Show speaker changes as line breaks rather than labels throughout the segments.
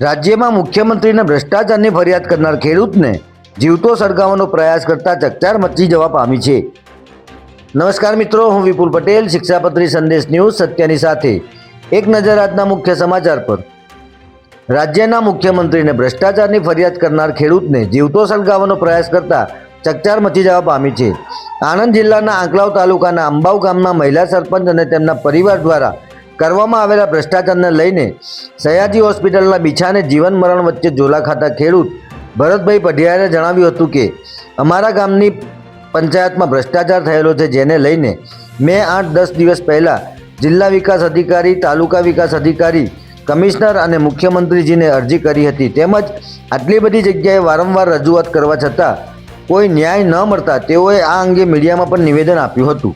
રાજ્યમાં મુખ્યમંત્રીને ભ્રષ્ટાચારની ફરિયાદ કરનાર ખેડૂતને જીવતો સળગાવવાનો પ્રયાસ કરતા ચકચાર મચી જવા પામી છે. નમસ્કાર મિત્રો, હું વિપુલ પટેલ, શિક્ષાપત્રી સંદેશ ન્યૂઝ સત્યની સાથે એક નજર આજના મુખ્ય સમાચાર પર. રાજ્યના મુખ્યમંત્રીને ભ્રષ્ટાચારની ફરિયાદ કરનાર ખેડૂતને જીવતો સળગાવવાનો પ્રયાસ કરતા ચકચાર મચી જવા પામી છે. આણંદ જિલ્લાના આંકલાવ તાલુકાના અંબાવ ગામના મહિલા સરપંચ અને તેમના પરિવાર દ્વારા કરવામાં આવેલા ભ્રષ્ટાચારને લઈને સયાજી હોસ્પિટલના બીછાને જીવન મરણ વચ્ચે ઝોલા ખાતા ખેડૂત ભરતભાઈ પઢિયારે જણાવ્યું હતું કે, અમારા ગામની પંચાયતમાં ભ્રષ્ટાચાર થયેલો છે, જેને લઈને મેં આઠ દસ દિવસ પહેલાં જિલ્લા વિકાસ અધિકારી, તાલુકા વિકાસ અધિકારી, કમિશનર અને મુખ્યમંત્રીજીને અરજી કરી હતી. તેમજ આટલી બધી જગ્યાએ વારંવાર રજૂઆત કરવા છતાં કોઈ ન્યાય ન મળતા તેઓએ આ અંગે મીડિયામાં પણ નિવેદન આપ્યું હતું.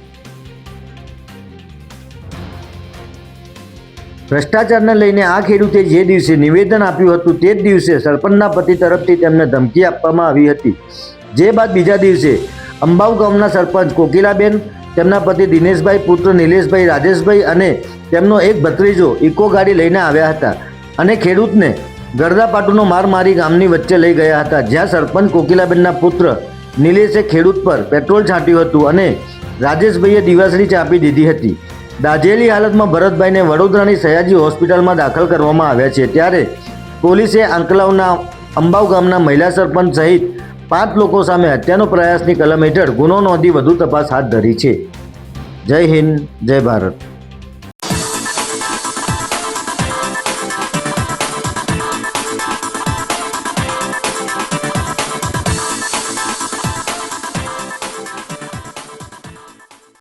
ભ્રષ્ટાચારને લઈને આ ખેડૂતે જે દિવસે નિવેદન આપ્યું હતું તે જ દિવસે સરપંચના પતિ તરફથી તેમને ધમકી આપવામાં આવી હતી. જે બાદ બીજા દિવસે અંબાવ ગામના સરપંચ કોકિલાબેન, તેમના પતિ દિનેશભાઈ, પુત્ર નિલેશભાઈ, રાજેશભાઈ અને તેમનો એક ભત્રીજો ઇકો ગાડી લઈને આવ્યા હતા અને ખેડૂતને ગરદાપાટુનો માર મારી ગામની વચ્ચે લઈ ગયા હતા. જ્યાં સરપંચ કોકિલાબેનના પુત્ર નિલેશે ખેડૂત પર પેટ્રોલ છાંટ્યું હતું અને રાજેશભાઈએ દિવાસળી ચાપી દીધી હતી. દાઝેલી હાલતમાં ભરતભાઈને વડોદરાની સયાજી હોસ્પિટલમાં દાખલ કરવામાં આવ્યા છે. ત્યારે પોલીસે આંકલાવના અંબાવ ગામના મહિલા સરપંચ સહિત પાંચ લોકો સામે હત્યાનો પ્રયાસની કલમ હેઠળ ગુનો નોંધી વધુ તપાસ હાથ ધરી છે. જય હિન્દ, જય ભારત.